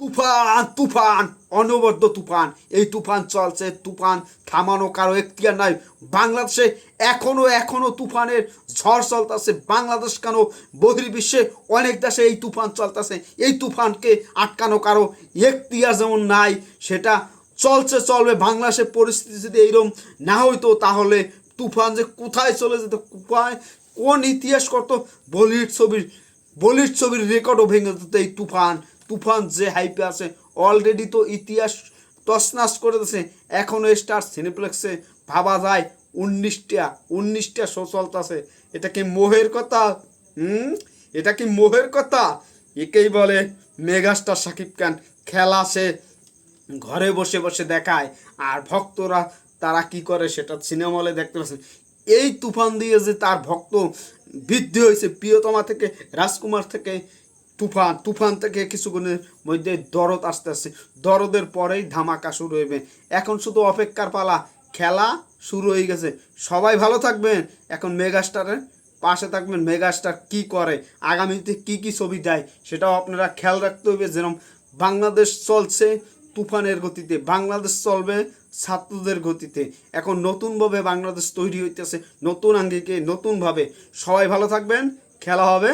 তুফান তুফান, অনবদ্য তুফান। এই তুফান চলছে, তুফান থামানো কারও এখতিয়ার নাই। বাংলাদেশে এখনও এখনও তুফানের ঝড় চলতেছে। বাংলাদেশ কেন বহির্বিশ্বে অনেক দেশে এই তুফান চলতেছে? এই তুফানকে আটকানো কারও এখতিয়ার যেমন নাই, সেটা চলছে, চলবে। বাংলাদেশের পরিস্থিতি যদি এইরকম না হইতো, তাহলে তুফান যে কোথায় চলে যেত, কোথায়, কোন ইতিহাস কত বলিউড ছবির বলিউড ছবির রেকর্ডও ভেঙে যেত এই তুফান। তুফান যে হাইপে আছে অলরেডি তো ইতিহাস তছনাছ করে দিয়েছে এখনও স্টার সিনেপ্লেক্সে ভাবা যায়, উনিশটা উনিশটা শো চলতেছে এটা কি মোহের কথা? হুম? এটা কি মোহের কথা? একেই বলে মেগাস্টার শাকিব খান। খেলা সে ঘরে বসে বসে দেখায়, আর ভক্তরা তারা কি করে সেটা সিনেমা হলে দেখতে পাচ্ছেন এই তুফান দিয়ে যে তার ভক্ত বৃদ্ধি হয়েছে, প্রিয়তমা থেকে, রাজকুমার থেকে তুফান তুফান থেকে কিছুক্ষণের মধ্যে দরদ আসতে আসছে দরদের পরেই ধামাকা শুরু হইবে। এখন শুধু অপেক্ষার পালা, খেলা শুরু হয়ে গেছে। সবাই ভালো থাকবেন। এখন মেগাস্টারের পাশে থাকবেন। মেগাস্টার কি করে? আগামীতে কি কি ছবি দেয়? সেটাও আপনারা খেয়াল রাখতে হবে যেরকম বাংলাদেশ চলছে তুফানের গতিতে, বাংলাদেশ চলবে ছাত্রদের গতিতে। এখন নতুনভাবে বাংলাদেশ তৈরি হইতেছে, নতুন আঙ্গিকে, নতুনভাবে। সবাই ভালো থাকবেন। খেলা হবে।